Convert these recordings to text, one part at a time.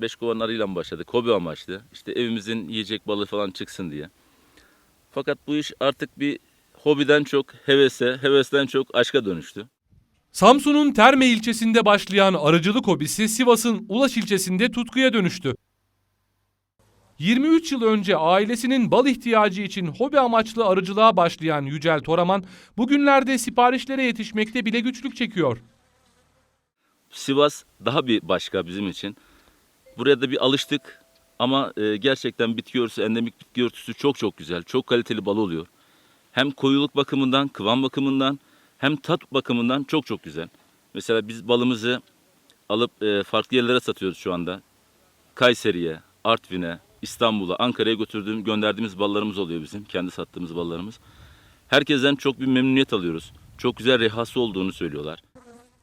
Beş kovan arıyla başladık. Hobi amaçlı. İşte evimizin yiyecek balığı falan çıksın diye. Fakat bu iş artık bir hobiden çok hevese, hevesten çok aşka dönüştü. Samsun'un Terme ilçesinde başlayan arıcılık hobisi Sivas'ın Ulaş ilçesinde tutkuya dönüştü. 23 yıl önce ailesinin bal ihtiyacı için hobi amaçlı arıcılığa başlayan Yücel Toraman bugünlerde siparişlere yetişmekte bile güçlük çekiyor. Sivas daha bir başka bizim için. Buraya da bir alıştık ama e, gerçekten bitki örtüsü, endemik bitki örtüsü çok çok güzel. Çok kaliteli bal oluyor. Hem koyuluk bakımından, kıvam bakımından hem tat bakımından çok çok güzel. Mesela biz balımızı alıp e, farklı yerlere satıyoruz şu anda. Kayseri'ye, Artvin'e, İstanbul'a, Ankara'ya götürdüğüm, gönderdiğimiz ballarımız oluyor bizim. Kendi sattığımız ballarımız. Herkesten çok bir memnuniyet alıyoruz. Çok güzel rehası olduğunu söylüyorlar.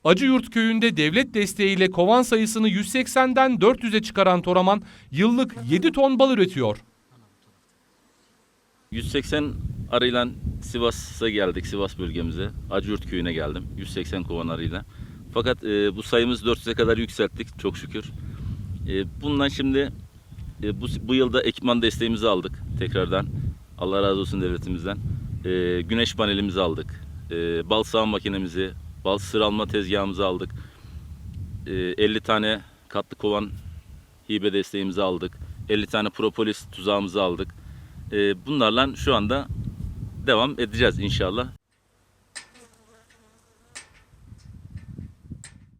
Acıyurt köyünde devlet desteğiyle kovan sayısını 180'den 400'e çıkaran Toraman yıllık 7 ton bal üretiyor. 180 arıyla Sivas'a geldik, Sivas bölgemize. Acıyurt köyüne geldim. 180 kovan arıyla. Fakat e, bu sayımız 400'e kadar yükselttik çok şükür. E, bundan şimdi e, bu, bu yılda ekipman desteğimizi aldık tekrardan. Allah razı olsun devletimizden. E, güneş panelimizi aldık. E, bal sağım makinemizi, bal sıralma tezgahımızı aldık. E, 50 tane katlı kovan hibe desteğimizi aldık. 50 tane propolis tuzağımızı aldık. E, bunlarla şu anda devam edeceğiz inşallah.